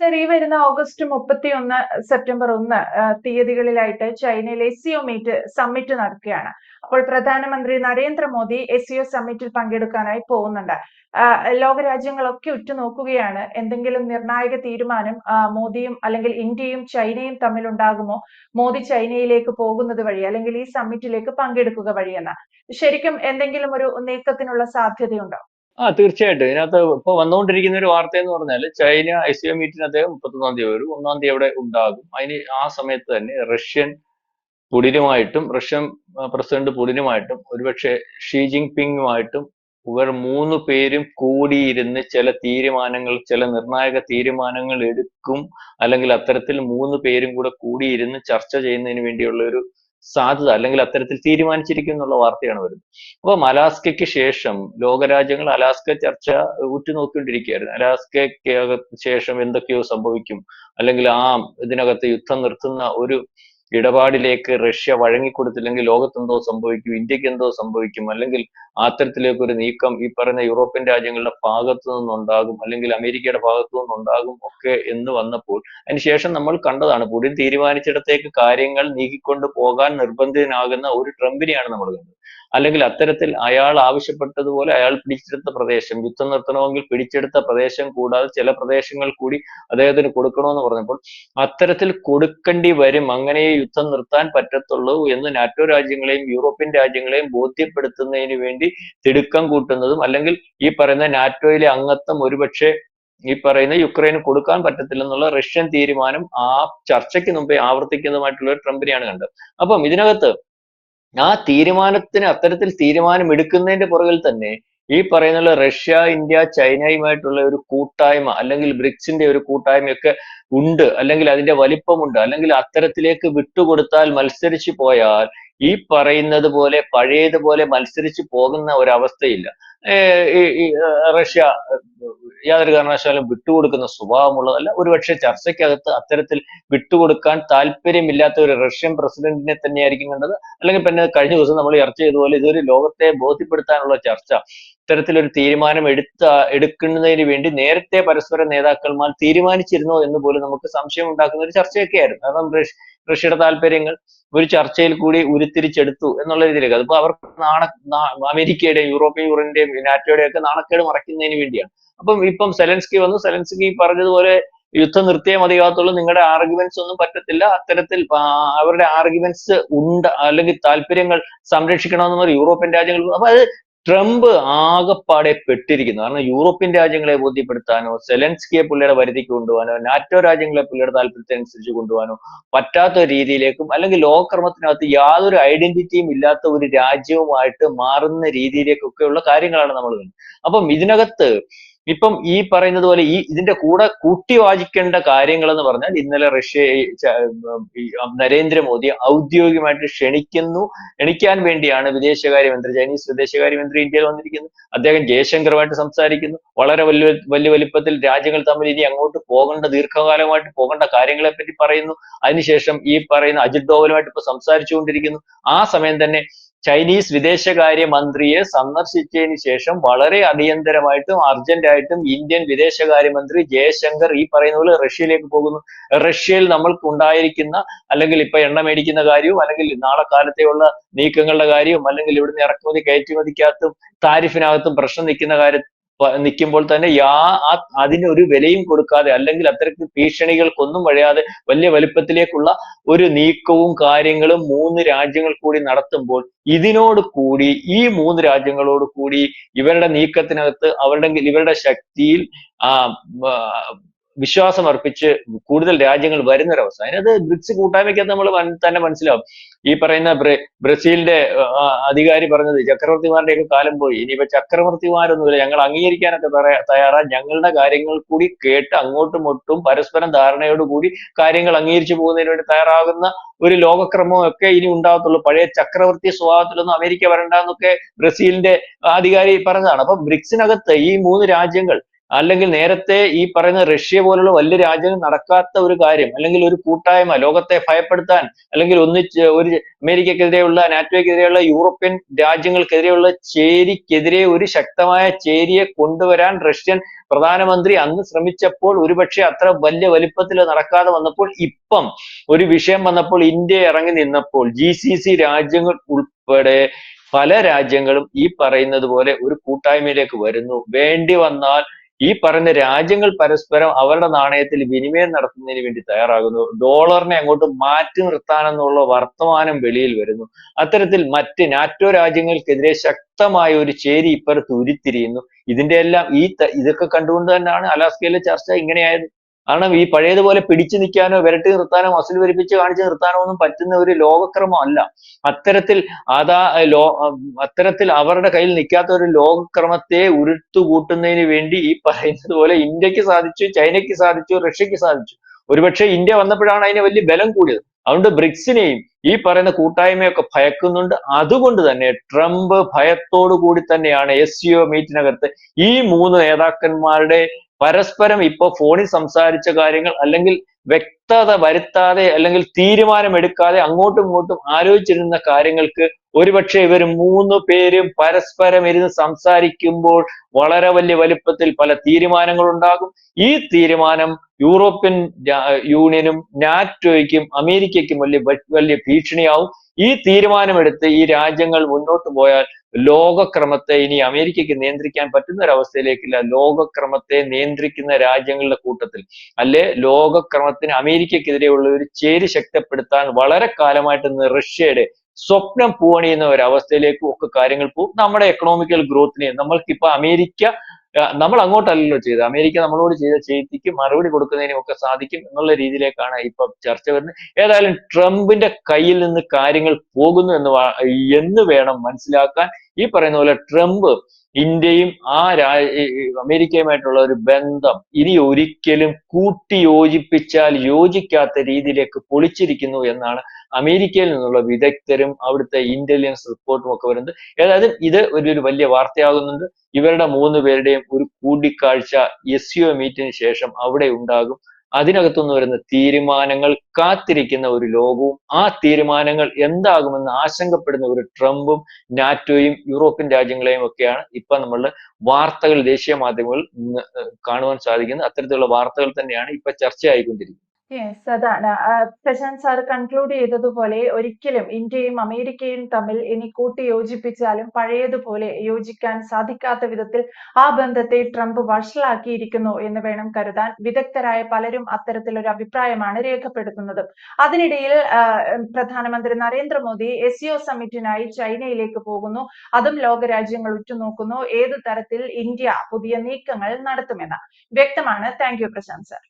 Sir ഈ വരുന്ന August മുപ്പത്തി ഒന്ന് സെപ്റ്റംബർ ഒന്ന് തീയതികളിലായിട്ട് ചൈനയിൽ എസ് സിഒ മീറ്റ് സമ്മിറ്റ് നടക്കുകയാണ്. അപ്പോൾ പ്രധാനമന്ത്രി നരേന്ദ്രമോദി എസ് സിഒ സമ്മിറ്റിൽ പങ്കെടുക്കാനായി പോകുന്നുണ്ട്. ലോകരാജ്യങ്ങളൊക്കെ ഉറ്റുനോക്കുകയാണ്. എന്തെങ്കിലും നിർണായക തീരുമാനം മോദിയും അല്ലെങ്കിൽ ഇന്ത്യയും ചൈനയും തമ്മിൽ ഉണ്ടാകുമോ മോദി ചൈനയിലേക്ക് പോകുന്നത് വഴി അല്ലെങ്കിൽ ഈ സമ്മിറ്റിലേക്ക് പങ്കെടുക്കുക വഴിയെന്ന്. ശരിക്കും എന്തെങ്കിലും ഒരു നീക്കത്തിനുള്ള സാധ്യതയുണ്ടോ? ആ തീർച്ചയായിട്ടും. ഇതിനകത്ത് ഇപ്പൊ വന്നുകൊണ്ടിരിക്കുന്ന ഒരു വാർത്ത എന്ന് പറഞ്ഞാൽ ചൈന എസ് സി മീറ്റിന് അദ്ദേഹം മുപ്പത്തൊന്നാം തീയതി വരും. ഒന്നാം തീയതി അവിടെ ഉണ്ടാകും. അതിന് ആ സമയത്ത് തന്നെ റഷ്യൻ പുടിനുമായിട്ടും റഷ്യൻ പ്രസിഡന്റ് പുടിനുമായിട്ടും ഒരുപക്ഷെ ഷീ ജിങ് പിങ്ങുമായിട്ടും ഇവർ മൂന്ന് പേരും കൂടിയിരുന്ന് ചില തീരുമാനങ്ങൾ ചില നിർണായക തീരുമാനങ്ങൾ എടുക്കും. അല്ലെങ്കിൽ അത്തരത്തിൽ മൂന്ന് പേരും കൂടെ കൂടിയിരുന്ന് ചർച്ച ചെയ്യുന്നതിന് വേണ്ടിയുള്ള ഒരു സാധ്യത അല്ലെങ്കിൽ അത്തരത്തിൽ തീരുമാനിച്ചിരിക്കും എന്നുള്ള വാർത്തയാണ് വരുന്നത്. അപ്പം അലാസ്കയ്ക്ക് ശേഷം ലോകരാജ്യങ്ങൾ അലാസ്ക ചർച്ച ഉറ്റുനോക്കിക്കൊണ്ടിരിക്കുകയായിരുന്നു. അലാസ്കയ്ക്ക് ശേഷം എന്തൊക്കെയോ സംഭവിക്കും. അല്ലെങ്കിൽ ആ ഇതിനകത്ത് യുദ്ധം നിർത്തുന്ന ഒരു ഇടപാടിലേക്ക് റഷ്യ വഴങ്ങിക്കൊടുത്തില്ലെങ്കിൽ ലോകത്തെന്തോ സംഭവിക്കും ഇന്ത്യയ്ക്ക് എന്തോ സംഭവിക്കും അല്ലെങ്കിൽ അത്തരത്തിലേക്ക് ഒരു നീക്കം ഈ പറയുന്ന യൂറോപ്യൻ രാജ്യങ്ങളുടെ ഭാഗത്തു നിന്നുണ്ടാകും അല്ലെങ്കിൽ അമേരിക്കയുടെ ഭാഗത്തു നിന്നുണ്ടാകും ഒക്കെ എന്ന് വന്നപ്പോൾ അതിനുശേഷം നമ്മൾ കണ്ടതാണ് പുടിൻ തീരുമാനിച്ചിടത്തേക്ക് കാര്യങ്ങൾ നീക്കിക്കൊണ്ട് പോകാൻ നിർബന്ധിതനാകുന്ന ഒരു ട്രംപിനെയാണ് നമ്മൾ കണ്ടത്. അല്ലെങ്കിൽ അത്തരത്തിൽ അയാൾ ആവശ്യപ്പെട്ടതുപോലെ അയാൾ പിടിച്ചെടുത്ത പ്രദേശം യുദ്ധം നിർത്തണമെങ്കിൽ പിടിച്ചെടുത്ത പ്രദേശം കൂടാതെ ചില പ്രദേശങ്ങൾ കൂടി അദ്ദേഹത്തിന് കൊടുക്കണമെന്ന് പറഞ്ഞപ്പോൾ അത്തരത്തിൽ കൊടുക്കേണ്ടി വരും. അങ്ങനെ യുദ്ധം നിർത്താൻ പറ്റത്തുള്ളൂ എന്ന് നാറ്റോ രാജ്യങ്ങളെയും യൂറോപ്യൻ രാജ്യങ്ങളെയും ബോധ്യപ്പെടുത്തുന്നതിന് വേണ്ടി തിടുക്കം കൂട്ടുന്നതും അല്ലെങ്കിൽ ഈ പറയുന്ന നാറ്റോയിലെ അംഗത്വം ഒരുപക്ഷെ ഈ പറയുന്ന യുക്രൈന് കൊടുക്കാൻ പറ്റത്തില്ലെന്നുള്ള റഷ്യൻ തീരുമാനം ആ ചർച്ചയ്ക്ക് മുമ്പേ ആവർത്തിക്കുന്നതുമായിട്ടുള്ള ട്രംപിനെയാണ് കണ്ടത്. അപ്പം ഇതിനകത്ത് ആ തീരുമാനത്തിന് അത്തരത്തിൽ തീരുമാനം എടുക്കുന്നതിന്റെ പുറകിൽ തന്നെ ഈ പറയുന്ന റഷ്യ ഇന്ത്യ ചൈനയുമായിട്ടുള്ള ഒരു കൂട്ടായ്മ അല്ലെങ്കിൽ ബ്രിക്സിന്റെ ഒരു കൂട്ടായ്മയൊക്കെ ഉണ്ട് അല്ലെങ്കിൽ അതിന്റെ വലിപ്പമുണ്ട് അല്ലെങ്കിൽ അത്തരത്തിലേക്ക് വിട്ടുകൊടുത്താൽ മത്സരിച്ചു പോയാൽ ഈ പറയുന്നത് പോലെ പഴയതുപോലെ മത്സരിച്ച് പോകുന്ന ഒരവസ്ഥയില്ല. റഷ്യ യാതൊരു കാരണവശാലും വിട്ടുകൊടുക്കുന്ന സ്വഭാവമുള്ളതല്ല. ഒരുപക്ഷെ ചർച്ചയ്ക്കകത്ത് അത്തരത്തിൽ വിട്ടുകൊടുക്കാൻ താല്പര്യമില്ലാത്ത ഒരു റഷ്യൻ പ്രസിഡന്റിനെ തന്നെയായിരിക്കും കണ്ടത്. അല്ലെങ്കിൽ പിന്നെ കഴിഞ്ഞ ദിവസം നമ്മൾ ചർച്ച ചെയ്തതുപോലെ ഇതൊരു ലോകത്തെ ബോധ്യപ്പെടുത്താനുള്ള ചർച്ച. ഇത്തരത്തിലൊരു തീരുമാനം എടുത്ത എടുക്കുന്നതിന് വേണ്ടി നേരത്തെ പരസ്പര നേതാക്കന്മാർ തീരുമാനിച്ചിരുന്നോ എന്ന് പോലും നമുക്ക് സംശയം ഉണ്ടാക്കുന്ന ഒരു ചർച്ചയൊക്കെ ആയിരുന്നു കാരണം റഷ്യയുടെ താല്പര്യങ്ങൾ ഒരു ചർച്ചയിൽ കൂടി ഉരുത്തിരിച്ചെടുത്തു എന്നുള്ള രീതിയിലേക്ക്. അതിപ്പോ അവർക്ക് നാണ അമേരിക്കയുടെയും യൂറോപ്യൻ യൂണിയന്റെയും നാറ്റോയുടെയും ഒക്കെ നാണക്കേട് മറയ്ക്കുന്നതിന് വേണ്ടിയാണ്. അപ്പം ഇപ്പം സെലൻസ്കി വന്നു. സെലൻസ്കി പറഞ്ഞതുപോലെ യുദ്ധം നിർത്തിയേ മതിയാകത്തുള്ളൂ. നിങ്ങളുടെ ആർഗ്യുമെന്റ്സ് ഒന്നും പറ്റത്തില്ല. അത്തരത്തിൽ അവരുടെ ആർഗ്യുമെന്റ്സ് ഉണ്ട്. അല്ലെങ്കിൽ താല്പര്യങ്ങൾ സംരക്ഷിക്കണമെന്ന് യൂറോപ്യൻ രാജ്യങ്ങൾ അപ്പൊ അത് ട്രംപ് ആകെപ്പാടെ പെട്ടിരിക്കുന്നു. കാരണം യൂറോപ്യൻ രാജ്യങ്ങളെ ബോധ്യപ്പെടുത്താനോ സെലൻസ്കിയെ പുള്ളിയുടെ പരിധിക്ക് കൊണ്ടുപോകാനോ നാറ്റോ രാജ്യങ്ങളെ പുള്ളിയുടെ താല്പര്യത്തിനനുസരിച്ച് കൊണ്ടുപോകാനോ പറ്റാത്ത രീതിയിലേക്കും അല്ലെങ്കിൽ ലോകക്രമത്തിനകത്ത് യാതൊരു ഐഡന്റിറ്റിയും ഇല്ലാത്ത ഒരു രാജ്യവുമായിട്ട് മാറുന്ന രീതിയിലേക്കൊക്കെയുള്ള കാര്യങ്ങളാണ് നമ്മൾ കണ്ടത്. അപ്പം ഇതിനകത്ത് ഇപ്പം ഈ പറയുന്നത് പോലെ ഈ ഇതിന്റെ കൂടെ കൂട്ടി വാചിക്കേണ്ട കാര്യങ്ങൾ എന്ന് പറഞ്ഞാൽ ഇന്നലെ റഷ്യ നരേന്ദ്രമോദി ഔദ്യോഗികമായിട്ട് ക്ഷണിക്കുന്നു. ക്ഷണിക്കാൻ വേണ്ടിയാണ് വിദേശകാര്യമന്ത്രി ചൈനീസ് വിദേശകാര്യമന്ത്രി ഇന്ത്യയിൽ വന്നിരിക്കുന്നത്. അദ്ദേഹം ജയശങ്കറുമായിട്ട് സംസാരിക്കുന്നു. വളരെ വലിയ വലിയ വലിപ്പത്തിൽ രാജ്യങ്ങൾ തമ്മിൽ ഇനി അങ്ങോട്ട് പോകേണ്ട ദീർഘകാലമായിട്ട് പോകേണ്ട കാര്യങ്ങളെ പറ്റി പറയുന്നു. അതിനുശേഷം ഈ പറയുന്ന അജിത് ഡോവലുമായിട്ട് ഇപ്പൊ സംസാരിച്ചുകൊണ്ടിരിക്കുന്നു. ആ സമയം തന്നെ ചൈനീസ് വിദേശകാര്യ മന്ത്രിയെ സന്ദർശിച്ചതിന് ശേഷം വളരെ അടിയന്തരമായിട്ടും അർജന്റായിട്ടും ഇന്ത്യൻ വിദേശകാര്യമന്ത്രി ജയശങ്കർ ഈ പറയുന്ന പോലെ റഷ്യയിലേക്ക് പോകുന്നു. റഷ്യയിൽ നമ്മൾക്ക് ഉണ്ടായിരിക്കുന്ന അല്ലെങ്കിൽ ഇപ്പൊ എണ്ണ മേടിക്കുന്ന കാര്യവും അല്ലെങ്കിൽ നാളെ കാലത്തെയുള്ള നീക്കങ്ങളുടെ കാര്യവും അല്ലെങ്കിൽ ഇവിടുന്ന് ഇറക്കുമതി കയറ്റുമതിക്കകത്തും താരിഫിനകത്തും പ്രശ്നം നിൽക്കുന്ന കാര്യം നിൽക്കുമ്പോൾ തന്നെ യാ അതിനൊരു വിലയും കൊടുക്കാതെ അല്ലെങ്കിൽ അത്തരത്തിൽ ഭീഷണികൾക്കൊന്നും വഴിയാതെ വലിയ വലിപ്പത്തിലേക്കുള്ള ഒരു നീക്കവും കാര്യങ്ങളും മൂന്ന് രാജ്യങ്ങൾ കൂടി നടത്തുമ്പോൾ ഇതിനോട് കൂടി ഈ മൂന്ന് രാജ്യങ്ങളോട് കൂടി ഇവരുടെ നീക്കത്തിനകത്ത് അവരുടെ ഇവരുടെ ശക്തിയിൽ ആ വിശ്വാസം അർപ്പിച്ച് കൂടുതൽ രാജ്യങ്ങൾ വരുന്നൊരവസ്ഥ. അതിനകത്ത് ബ്രിക്സ് കൂട്ടായ്മയ്ക്കകത്ത് നമ്മൾ തന്നെ മനസ്സിലാവും. ഈ പറയുന്ന ബ്രസീലിന്റെ അധികാരി പറഞ്ഞത് ഒക്കെ കാലം പോയി. ഇനിയിപ്പോ ചക്രവർത്തിമാരൊന്നുമില്ല. ഞങ്ങൾ അംഗീകരിക്കാനൊക്കെ തയ്യാറാ. ഞങ്ങളുടെ കാര്യങ്ങൾ കൂടി കേട്ട് അങ്ങോട്ടും ഒട്ടും പരസ്പരം ധാരണയോടുകൂടി കാര്യങ്ങൾ അംഗീകരിച്ചു പോകുന്നതിന് വേണ്ടി തയ്യാറാകുന്ന ഒരു ലോകക്രമം ഒക്കെ ഇനി ഉണ്ടാകത്തുള്ളൂ. പഴയ ചക്രവർത്തി സ്വഭാവത്തിലൊന്നും അമേരിക്ക വരണ്ടെന്നൊക്കെ ബ്രസീലിന്റെ അധികാരി പറഞ്ഞതാണ്. അപ്പൊ ബ്രിക്സിനകത്ത് ഈ മൂന്ന് രാജ്യങ്ങൾ അല്ലെങ്കിൽ നേരത്തെ ഈ പറയുന്ന റഷ്യ പോലുള്ള വലിയ രാജ്യങ്ങൾ നടക്കാത്ത ഒരു കാര്യം അല്ലെങ്കിൽ ഒരു കൂട്ടായ്മ ലോകത്തെ ഭയപ്പെടുത്താൻ അല്ലെങ്കിൽ ഒന്നിച്ച് ഒരു അമേരിക്കക്കെതിരെയുള്ള നാറ്റോയ്ക്കെതിരെയുള്ള യൂറോപ്യൻ രാജ്യങ്ങൾക്കെതിരെയുള്ള ചേരിക്കെതിരെ ഒരു ശക്തമായ ചേരിയെ കൊണ്ടുവരാൻ റഷ്യൻ പ്രധാനമന്ത്രി അന്ന് ശ്രമിച്ചപ്പോൾ ഒരുപക്ഷെ അത്ര വലിയ വലിപ്പത്തിൽ നടക്കാതെ വന്നപ്പോൾ ഇപ്പം ഒരു വിഷയം വന്നപ്പോൾ ഇന്ത്യ ഇറങ്ങി നിന്നപ്പോൾ ജി രാജ്യങ്ങൾ ഉൾപ്പെടെ പല രാജ്യങ്ങളും ഈ പറയുന്നത് പോലെ ഒരു കൂട്ടായ്മയിലേക്ക് വരുന്നു. വേണ്ടി വന്നാൽ ഈ പറഞ്ഞ രാജ്യങ്ങൾ പരസ്പരം അവരുടെ നാണയത്തിൽ വിനിമയം നടത്തുന്നതിന് വേണ്ടി തയ്യാറാകുന്നു. ഡോളറിനെ അങ്ങോട്ട് മാറ്റി നിർത്താനെന്നുള്ള വർത്തമാനം വെളിയിൽ വരുന്നു. അത്തരത്തിൽ മറ്റ് നാറ്റോ രാജ്യങ്ങൾക്കെതിരെ ശക്തമായ ഒരു ചേരി ഇപ്പുറത്ത് ഉരുത്തിരിയുന്നു. ഇതിന്റെ എല്ലാം ഈ ഇതൊക്കെ കണ്ടുകൊണ്ട് തന്നെയാണ് അലാസ്കയിലെ ചർച്ച ഇങ്ങനെയായത്. കാരണം ഈ പഴയതുപോലെ പിടിച്ചു നിൽക്കാനോ വിരട്ടി നിർത്താനോ മസിൽ വരിപ്പിച്ച് കാണിച്ച് നിർത്താനോ ഒന്നും പറ്റുന്ന ഒരു ലോകക്രമം അല്ല. അത്തരത്തിൽ അതാ ലോ അത്തരത്തിൽ അവരുടെ കയ്യിൽ നിൽക്കാത്ത ഒരു ലോകക്രമത്തെ ഉരുത്തുകൂട്ടുന്നതിന് വേണ്ടി ഈ പറയുന്നത് പോലെ ഇന്ത്യയ്ക്ക് സാധിച്ചു ചൈനയ്ക്ക് സാധിച്ചു റഷ്യക്ക് സാധിച്ചു. ഒരുപക്ഷെ ഇന്ത്യ വന്നപ്പോഴാണ് അതിന് വലിയ ബലം കൂടിയത്. അതുകൊണ്ട് ബ്രിക്സിനെയും ഈ പറയുന്ന കൂട്ടായ്മയൊക്കെ ഭയക്കുന്നുണ്ട്. അതുകൊണ്ട് തന്നെ ട്രംപ് ഭയത്തോടു കൂടി തന്നെയാണ് എസ് സിഒ മീറ്റിനകത്ത് ഈ മൂന്ന് നേതാക്കന്മാരുടെ പരസ്പരം ഇപ്പോൾ ഫോണിൽ സംസാരിച്ച കാര്യങ്ങൾ അല്ലെങ്കിൽ വ്യക്തത വരുത്താതെ അല്ലെങ്കിൽ തീരുമാനമെടുക്കാതെ അങ്ങോട്ടും ഇങ്ങോട്ടും ആലോചിച്ചിരുന്ന കാര്യങ്ങൾക്ക് ഒരുപക്ഷെ ഇവർ മൂന്ന് പേരും പരസ്പരം ഇരുന്ന് സംസാരിക്കുമ്പോൾ വളരെ വലിയ വലിപ്പത്തിൽ പല തീരുമാനങ്ങൾ ഉണ്ടാകും. ഈ തീരുമാനം യൂറോപ്യൻ യൂണിയനും നാറ്റോയ്ക്കും അമേരിക്കയ്ക്കും വലിയ വലിയ ഭീഷണിയാവും. ഈ തീരുമാനമെടുത്ത് ഈ രാജ്യങ്ങൾ മുന്നോട്ട് പോയാൽ ലോകക്രമത്തെ ഇനി അമേരിക്കയ്ക്ക് നിയന്ത്രിക്കാൻ പറ്റുന്ന ഒരു ലോകക്രമത്തെ നിയന്ത്രിക്കുന്ന രാജ്യങ്ങളുടെ കൂട്ടത്തിൽ അല്ലെ ലോകക്രമത്തിന് അമേരിക്കക്കെതിരെയുള്ള ഒരു ചേരി ശക്തിപ്പെടുത്താൻ വളരെ കാലമായിട്ട് ഇന്ന് റഷ്യയുടെ സ്വപ്നം പൂവണിയുന്ന ഒരു ഒക്കെ കാര്യങ്ങൾ പോകും. നമ്മുടെ എക്കണോമിക്കൽ ഗ്രോത്തിനെ നമ്മൾക്കിപ്പോ അമേരിക്ക നമ്മൾ അങ്ങോട്ടല്ലല്ലോ ചെയ്തത്. അമേരിക്ക നമ്മളോട് ചെയ്ത ചെയ്തിക്ക് മറുപടി കൊടുക്കുന്നതിനും ഒക്കെ സാധിക്കും എന്നുള്ള രീതിയിലേക്കാണ് ഇപ്പൊ ചർച്ച വരുന്നത്. ഏതായാലും ട്രംപിന്റെ കയ്യിൽ നിന്ന് കാര്യങ്ങൾ പോകുന്നു എന്ന് എന്ന് വേണം മനസ്സിലാക്കാൻ. ഈ പറയുന്ന പോലെ ട്രംപ് ഇന്ത്യയും ആ രാ അമേരിക്കയുമായിട്ടുള്ള ഒരു ബന്ധം ഇനി ഒരിക്കലും കൂട്ടി യോജിപ്പിച്ചാൽ യോജിക്കാത്ത രീതിയിലേക്ക് പൊളിച്ചിരിക്കുന്നു എന്നാണ് അമേരിക്കയിൽ നിന്നുള്ള വിദഗ്ധരും അവിടുത്തെ ഇന്റലിജൻസ് റിപ്പോർട്ടും ഒക്കെ വരുന്നത് ഏതായാലും ഇത് ഒരു വലിയ വാർത്തയാകുന്നുണ്ട്. ഇവരുടെ മൂന്ന് പേരുടെയും ഒരു കൂടിക്കാഴ്ച എസ് യു മീറ്റിന് ശേഷം അവിടെ ഉണ്ടാകും. അതിനകത്തുനിന്ന് വരുന്ന തീരുമാനങ്ങൾ കാത്തിരിക്കുന്ന ഒരു ലോകവും ആ തീരുമാനങ്ങൾ എന്താകുമെന്ന് ആശങ്കപ്പെടുന്ന ഒരു ട്രംപും നാറ്റോയും യൂറോപ്യൻ രാജ്യങ്ങളെയും ഒക്കെയാണ് ഇപ്പൊ നമ്മളുടെ വാർത്തകൾ ദേശീയ മാധ്യമങ്ങളിൽ കാണുവാൻ സാധിക്കുന്നത്. അത്തരത്തിലുള്ള വാർത്തകൾ തന്നെയാണ് ഇപ്പൊ ചർച്ചയായിക്കൊണ്ടിരിക്കുന്നത്. യെസ് അതാണ്. പ്രശാന്ത് സാർ കൺക്ലൂഡ് ചെയ്തതുപോലെ ഒരിക്കലും ഇന്ത്യയും അമേരിക്കയും തമ്മിൽ ഇനി കൂട്ടി യോജിപ്പിച്ചാലും പഴയതുപോലെ യോജിക്കാൻ സാധിക്കാത്ത വിധത്തിൽ ആ ബന്ധത്തെ ട്രംപ് വഷളാക്കിയിരിക്കുന്നു എന്ന് വേണം കരുതാൻ വിദഗ്ധരായ പലരും അത്തരത്തിലൊരു അഭിപ്രായമാണ് രേഖപ്പെടുത്തുന്നത്. അതിനിടയിൽ പ്രധാനമന്ത്രി നരേന്ദ്രമോദി എസ് സമ്മിറ്റിനായി ചൈനയിലേക്ക് പോകുന്നു. അതും ലോകരാജ്യങ്ങൾ ഉറ്റുനോക്കുന്നു. ഏതു തരത്തിൽ ഇന്ത്യ പുതിയ നീക്കങ്ങൾ നടത്തുമെന്ന്. വ്യക്തമാണ്. Thank you Prashant sir.